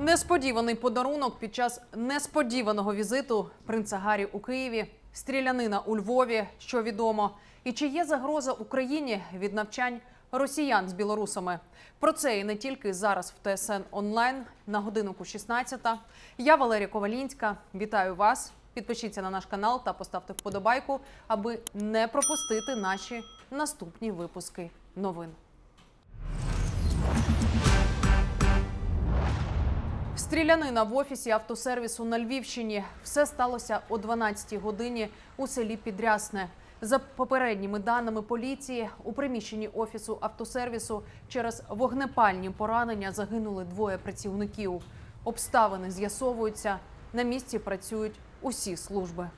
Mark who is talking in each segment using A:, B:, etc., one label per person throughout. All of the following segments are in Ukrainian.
A: Несподіваний подарунок під час несподіваного візиту принца Гаррі у Києві, стрілянина у Львові, що відомо, і чи є загроза Україні від навчань росіян з білорусами. Про це і не тільки зараз в ТСН онлайн на годинку 16. Я Валерія Ковалінська. Вітаю вас. Підпишіться на наш канал та поставте вподобайку, аби не пропустити наші наступні випуски новин. Стрілянина в офісі автосервісу на Львівщині. Все сталося о 12-й годині у селі Підрясне. За попередніми даними поліції, у приміщенні офісу автосервісу через вогнепальні поранення загинули двоє працівників. Обставини з'ясовуються. На місці працюють усі служби.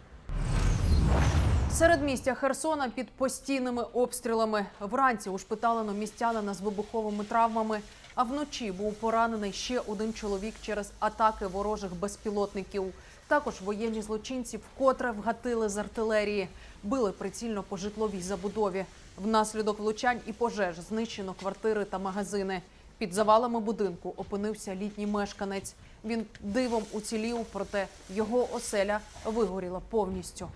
A: Серед містя Херсона під постійними обстрілами вранці ушпиталено містянина з вибуховими травмами. А вночі був поранений ще один чоловік через атаки ворожих безпілотників. Також воєнні злочинці вкотре вгатили з артилерії, били прицільно по житловій забудові. Внаслідок влучань і пожеж знищено квартири та магазини. Під завалами будинку опинився літній мешканець. Він дивом уцілів, проте його оселя вигоріла повністю.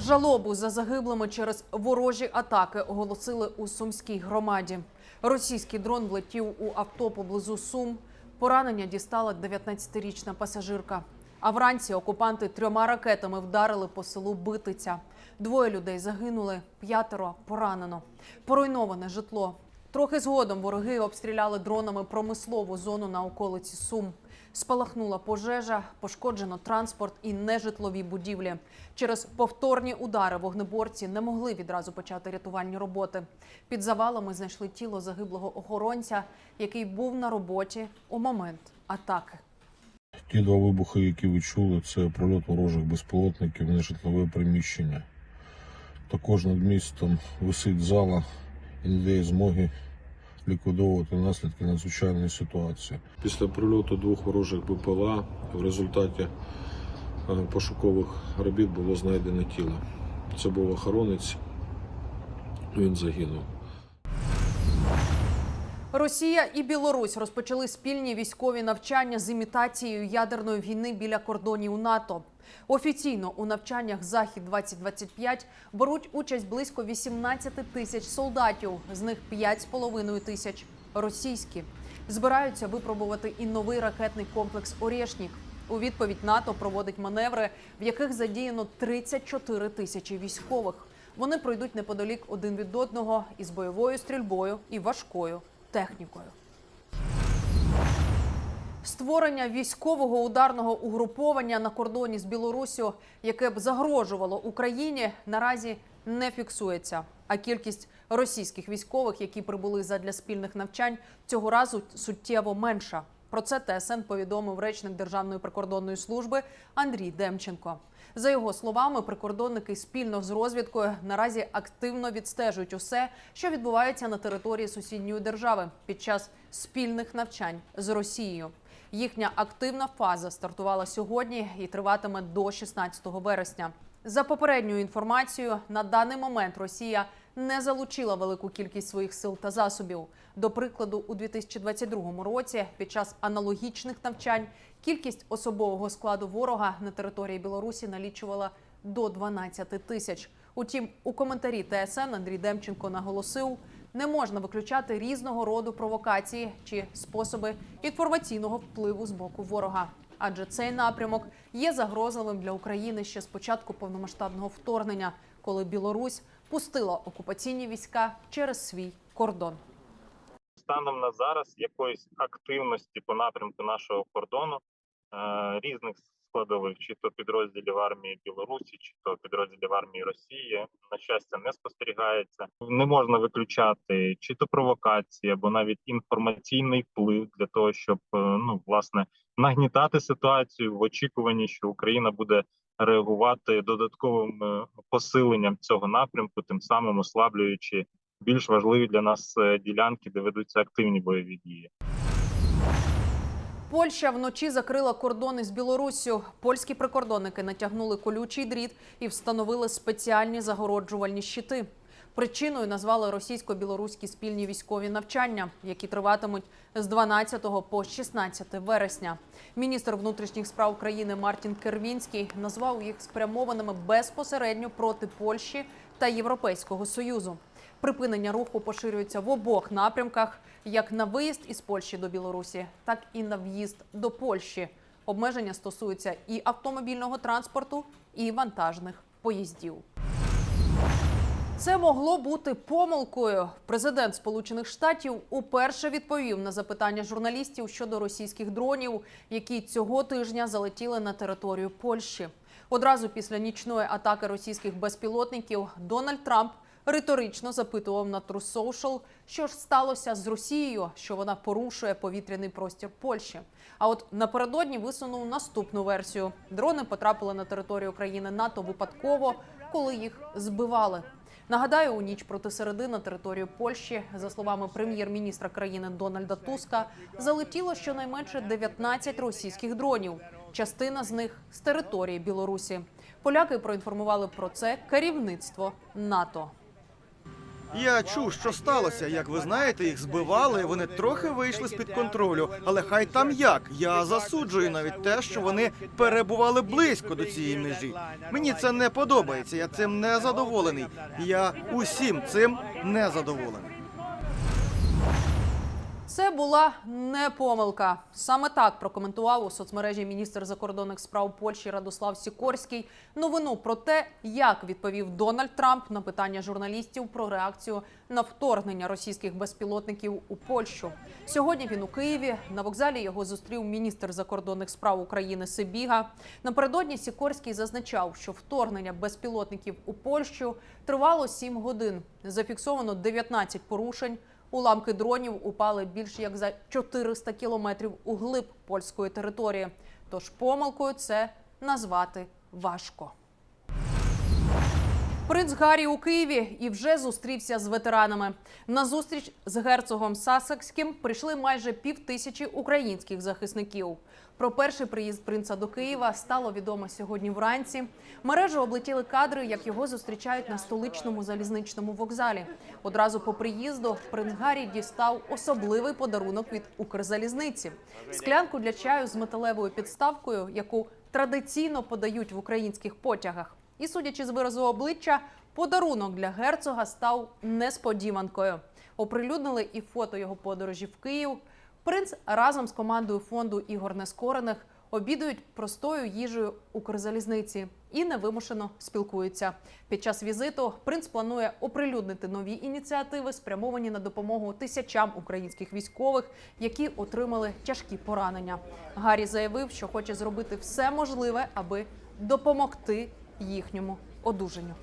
A: Жалобу за загиблими через ворожі атаки оголосили у сумській громаді. Російський дрон влетів у авто поблизу Сум. Поранення дістала 19-річна пасажирка. А вранці окупанти трьома ракетами вдарили по селу Битиця. Двоє людей загинули, п'ятеро поранено. Поруйноване житло. Трохи згодом вороги обстріляли дронами промислову зону на околиці Сум. Спалахнула пожежа, пошкоджено транспорт і нежитлові будівлі. Через повторні удари вогнеборці не могли відразу почати рятувальні роботи. Під завалами знайшли тіло загиблого охоронця, який був на роботі у момент атаки.
B: Ті два вибухи, які ви чули, це прольот ворожих безпілотників на житлове приміщення. Також над містом висить зала і не дає змоги ліквідовувати наслідки надзвичайної ситуації. Після прильоту двох ворожих БПЛА в результаті е, пошукових робіт було знайдено тіло. Це був охоронець, він загинув.
A: Росія і Білорусь розпочали спільні військові навчання з імітацією ядерної війни біля кордонів НАТО. Офіційно у навчаннях Захід 2025 беруть участь близько 18 тисяч солдатів, з них 5,5 тисяч російські. Збираються випробувати і новий ракетний комплекс Орєшнік. У відповідь НАТО проводить маневри, в яких задіяно 34 тисячі військових. Вони пройдуть неподалік один від одного із бойовою стрільбою і важкою технікою. Створення військового ударного угруповання на кордоні з Білоруссю, яке б загрожувало Україні, наразі не фіксується. А кількість російських військових, які прибули задля спільних навчань, цього разу суттєво менша. Про це ТСН повідомив речник Державної прикордонної служби Андрій Демченко. За його словами, прикордонники спільно з розвідкою наразі активно відстежують усе, що відбувається на території сусідньої держави під час спільних навчань з Росією. Їхня активна фаза стартувала сьогодні і триватиме до 16 вересня. За попередньою інформацією, на даний момент Росія не залучила велику кількість своїх сил та засобів. До прикладу, у 2022 році під час аналогічних навчань кількість особового складу ворога на території Білорусі налічувала до 12 тисяч. Утім, у коментарі ТСН Андрій Демченко наголосив, не можна виключати різного роду провокації чи способи інформаційного впливу з боку ворога. Адже цей напрямок є загрозливим для України ще з початку повномасштабного вторгнення, коли Білорусь пустила окупаційні війська через свій кордон.
C: станом на зараз якоїсь активності по напрямку нашого кордону е, різних складових, чи то підрозділів армії Білорусі, чи то підрозділів армії Росії, на щастя, не спостерігається. Не можна виключати чи то провокації, або навіть інформаційний вплив для того, щоб е, ну власне нагнітати ситуацію в очікуванні, що Україна буде реагувати додатковим е, посиленням цього напрямку, тим самим ослаблюючи більш важливі для нас е, ділянки, де ведуться активні бойові дії.
A: Польща вночі закрила кордони з Білоруссю. Польські прикордонники натягнули колючий дріт і встановили спеціальні загороджувальні щити. Причиною назвали російсько-білоруські спільні військові навчання, які триватимуть з 12 по 16 вересня. Міністр внутрішніх справ країни Мартін Кервінський назвав їх спрямованими безпосередньо проти Польщі та Європейського союзу. Припинення руху поширюється в обох напрямках: як на виїзд із Польщі до Білорусі, так і на в'їзд до Польщі. Обмеження стосуються і автомобільного транспорту, і вантажних поїздів. Це могло бути помилкою. Президент Сполучених Штатів уперше відповів на запитання журналістів щодо російських дронів, які цього тижня залетіли на територію Польщі. Одразу після нічної атаки російських безпілотників Дональд Трамп риторично запитував на True Social, що ж сталося з Росією, що вона порушує повітряний простір Польщі. А от напередодні висунув наступну версію: дрони потрапили на територію країни НАТО випадково, коли їх збивали. Нагадаю, у ніч проти середи на територію Польщі, за словами прем'єр-міністра країни Дональда Туска, залетіло щонайменше 19 російських дронів. Частина з них з території Білорусі. Поляки проінформували про це керівництво НАТО.
D: Я чув, що сталося. Як ви знаєте, їх збивали. Вони трохи вийшли з під контролю. Але хай там як. Я засуджую навіть те, що вони перебували близько до цієї межі. Мені це не подобається. Я цим не задоволений. Я усім цим не задоволений.
A: Це була не помилка. Саме так прокоментував у соцмережі міністр закордонних справ Польщі Радослав Сікорський новину про те, як відповів Дональд Трамп на питання журналістів про реакцію на вторгнення російських безпілотників у Польщу. Сьогодні він у Києві. На вокзалі його зустрів міністр закордонних справ України Сибіга. Напередодні Сікорський зазначав, що вторгнення безпілотників у Польщу тривало 7 годин. Зафіксовано 19 порушень. Уламки дронів упали більш як за 400 кілометрів у глиб польської території. Тож помилкою це назвати важко. Принц Гаррі у Києві і вже зустрівся з ветеранами. На зустріч з герцогом Сасекським прийшли майже пів тисячі українських захисників. Про перший приїзд принца до Києва стало відомо сьогодні вранці. Мережу облетіли кадри, як його зустрічають на столичному залізничному вокзалі. Одразу по приїзду принц Гаррі дістав особливий подарунок від Укрзалізниці склянку для чаю з металевою підставкою, яку традиційно подають в українських потягах. І, судячи з виразу обличчя, подарунок для герцога став несподіванкою. Оприлюднили і фото його подорожі в Київ. Принц разом з командою фонду Ігор Нескорених обідують простою їжею Укрзалізниці і невимушено спілкуються. Під час візиту принц планує оприлюднити нові ініціативи, спрямовані на допомогу тисячам українських військових, які отримали тяжкі поранення. Гаррі заявив, що хоче зробити все можливе, аби допомогти їхньому одужанню.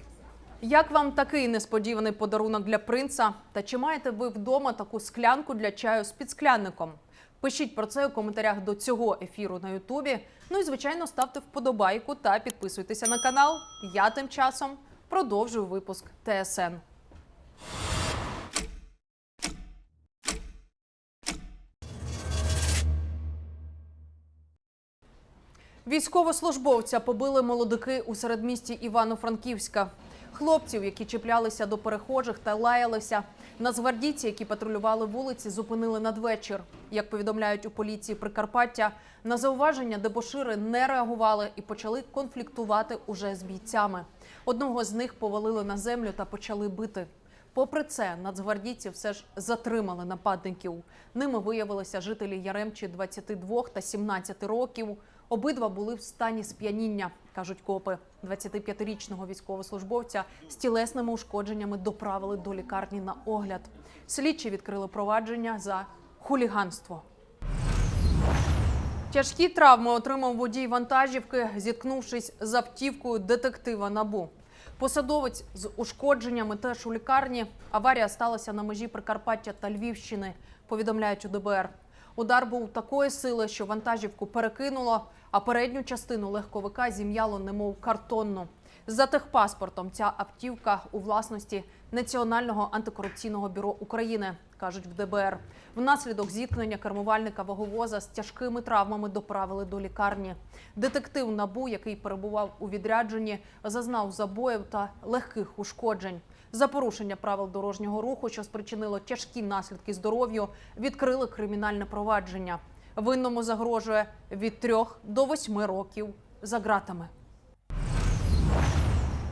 A: Як вам такий несподіваний подарунок для принца? Та чи маєте ви вдома таку склянку для чаю з підсклянником? Пишіть про це у коментарях до цього ефіру на Ютубі. Ну і звичайно ставте вподобайку та підписуйтеся на канал. Я тим часом продовжую випуск ТСН. Військовослужбовця побили молодики у середмісті Івано-Франківська. Хлопців, які чіплялися до перехожих та лаялися. Нацгвардійці, які патрулювали вулиці, зупинили надвечір. Як повідомляють у поліції Прикарпаття, на зауваження дебошири не реагували і почали конфліктувати уже з бійцями. Одного з них повалили на землю та почали бити. Попри це, нацгвардійці все ж затримали нападників. Ними виявилися жителі Яремчі 22 та 17 років. Обидва були в стані сп'яніння, кажуть копи. 25-річного військовослужбовця з тілесними ушкодженнями доправили до лікарні на огляд. Слідчі відкрили провадження за хуліганство. Тяжкі травми отримав водій вантажівки, зіткнувшись з автівкою детектива Набу. Посадовець з ушкодженнями теж у лікарні. Аварія сталася на межі Прикарпаття та Львівщини. Повідомляють у ДБР. Удар був такої сили, що вантажівку перекинуло, а передню частину легковика зім'яло немов картонну. За техпаспортом ця автівка у власності Національного антикорупційного бюро України, кажуть в ДБР. Внаслідок зіткнення кермувальника ваговоза з тяжкими травмами доправили до лікарні. Детектив Набу, який перебував у відрядженні, зазнав забоїв та легких ушкоджень. За порушення правил дорожнього руху, що спричинило тяжкі наслідки здоров'ю, відкрили кримінальне провадження. Винному загрожує від 3 до 8 років за ґратами.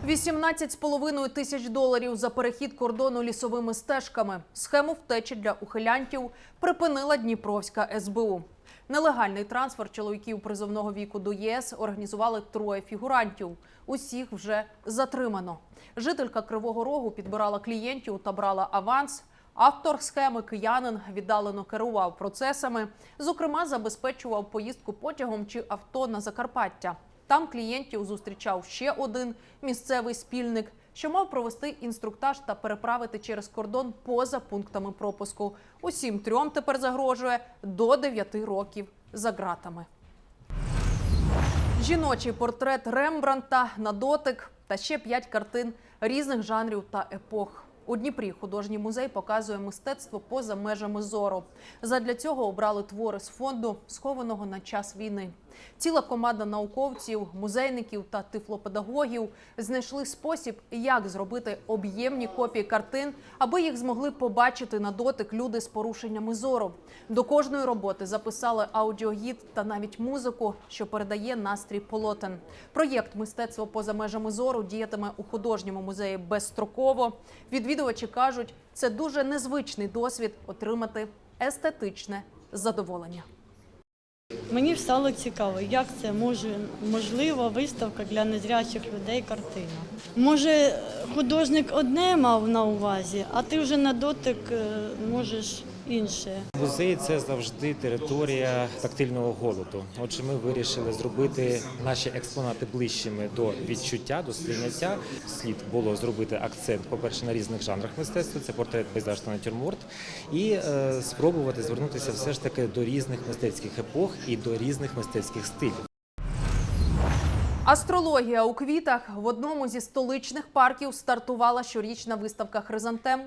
A: 18,5 тисяч доларів за перехід кордону лісовими стежками. Схему втечі для ухилянтів припинила Дніпровська СБУ. Нелегальний трансфер чоловіків призовного віку до ЄС організували троє фігурантів. Усіх вже затримано. Жителька Кривого Рогу підбирала клієнтів та брала аванс. Автор схеми киянин віддалено керував процесами. Зокрема, забезпечував поїздку потягом чи авто на Закарпаття. Там клієнтів зустрічав ще один місцевий спільник, що мав провести інструктаж та переправити через кордон поза пунктами пропуску. Усім трьом тепер загрожує до 9 років за ґратами. Жіночий портрет Рембранта на дотик та ще п'ять картин різних жанрів та епох. У Дніпрі художній музей показує мистецтво поза межами зору. Задля цього обрали твори з фонду, схованого на час війни. Ціла команда науковців, музейників та тифлопедагогів знайшли спосіб, як зробити об'ємні копії картин, аби їх змогли побачити на дотик люди з порушеннями зору. До кожної роботи записали аудіогід та навіть музику, що передає настрій полотен. Проєкт мистецтво поза межами зору діятиме у художньому музеї безстроково. Відвідувачі кажуть, це дуже незвичний досвід отримати естетичне задоволення.
E: Мені стало цікаво, як це може можлива виставка для незрячих людей картина. Може, художник одне мав на увазі, а ти вже на дотик е, можеш інше.
F: Музей це завжди територія тактильного голоду. Отже, ми вирішили зробити наші експонати ближчими до відчуття, до сприйняття. Слід було зробити акцент, по-перше, на різних жанрах мистецтва. Це портрет, пейзаж та натюрморт, і е, спробувати звернутися все ж таки до різних мистецьких епох і до різних мистецьких стилів.
A: Астрологія у квітах в одному зі столичних парків стартувала щорічна виставка Хризантем.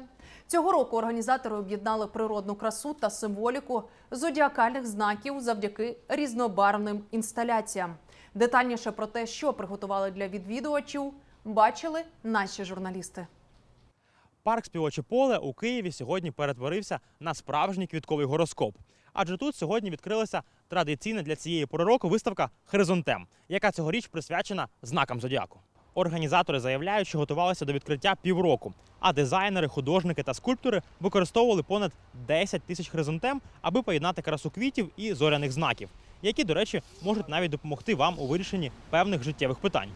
A: Цього року організатори об'єднали природну красу та символіку зодіакальних знаків завдяки різнобарвним інсталяціям. Детальніше про те, що приготували для відвідувачів, бачили наші журналісти.
G: Парк Співоче поле у Києві сьогодні перетворився на справжній квітковий гороскоп. Адже тут сьогодні відкрилася традиційна для цієї пори року виставка Хризонтем, яка цьогоріч присвячена знакам зодіаку. Організатори заявляють, що готувалися до відкриття півроку, а дизайнери, художники та скульптори використовували понад 10 тисяч хризонтем, аби поєднати красу квітів і зоряних знаків, які, до речі, можуть навіть допомогти вам у вирішенні певних життєвих питань.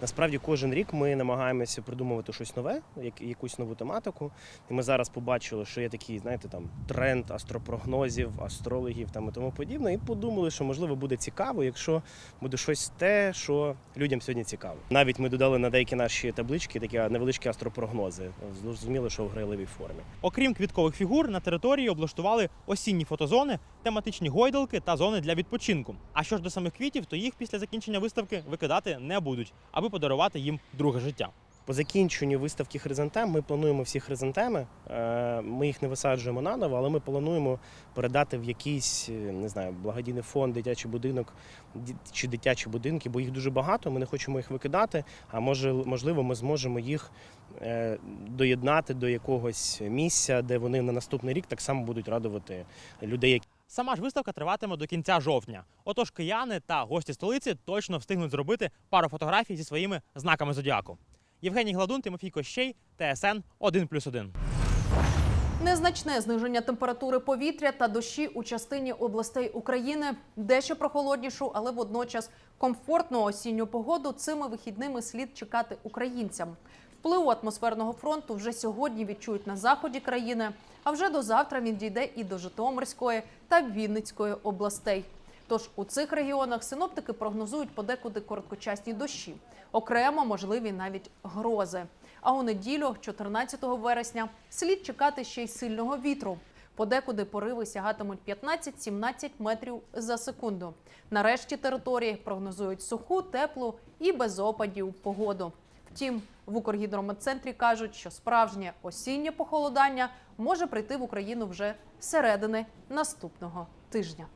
H: Насправді кожен рік ми намагаємося придумувати щось нове, як- якусь нову тематику. І ми зараз побачили, що є такий, знаєте, там тренд астропрогнозів, астрологів там і тому подібне. І подумали, що можливо буде цікаво, якщо буде щось те, що людям сьогодні цікаво. Навіть ми додали на деякі наші таблички такі невеличкі астропрогнози. Зрозуміло, що в грайливій формі.
G: Окрім квіткових фігур, на території облаштували осінні фотозони, тематичні гойдалки та зони для відпочинку. А що ж до самих квітів, то їх після закінчення виставки викидати не будуть, аби подарувати їм друге життя.
H: По закінченню виставки хризантем ми плануємо всі хризантеми. е, Ми їх не висаджуємо наново, але ми плануємо передати в якийсь е, не знаю, благодійний фонд, дитячий будинок чи дитячі будинки, бо їх дуже багато. Ми не хочемо їх викидати. А може, можливо, ми зможемо їх е, доєднати до якогось місця, де вони на наступний рік так само будуть радувати людей,
G: Сама ж виставка триватиме до кінця жовтня. Отож, кияни та гості столиці точно встигнуть зробити пару фотографій зі своїми знаками зодіаку. Євгеній Гладун, Тимофій Кощей, ТСН 1+,1.
A: Незначне зниження температури повітря та дощі у частині областей України дещо прохолоднішу, але водночас комфортну осінню погоду цими вихідними слід чекати українцям. Впливу атмосферного фронту вже сьогодні відчують на заході країни, а вже до завтра він дійде і до Житомирської та Вінницької областей. Тож у цих регіонах синоптики прогнозують подекуди короткочасні дощі, окремо можливі навіть грози. А у неділю, 14 вересня, слід чекати ще й сильного вітру. Подекуди пориви сягатимуть 15-17 метрів за секунду. Нарешті території прогнозують суху, теплу і без опадів погоду. Втім, в Укргідрометцентрі кажуть, що справжнє осіннє похолодання може прийти в Україну вже середини наступного тижня.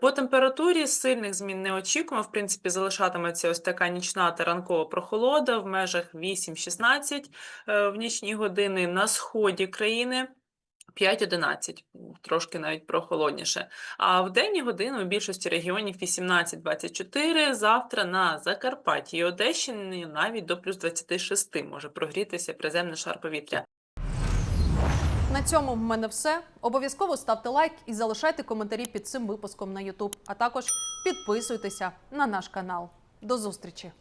I: По температурі сильних змін не очікуємо. В принципі, залишатиметься ось така нічна та ранкова прохолода в межах 8-16 е, в нічні години на сході країни. 5-11, трошки навіть прохолодніше. А в денні години у більшості регіонів 18-24, завтра на Закарпатті і Одещині навіть до плюс 26 може прогрітися приземний шар повітря.
A: На цьому в мене все. Обов'язково ставте лайк і залишайте коментарі під цим випуском на YouTube, а також підписуйтеся на наш канал. До зустрічі!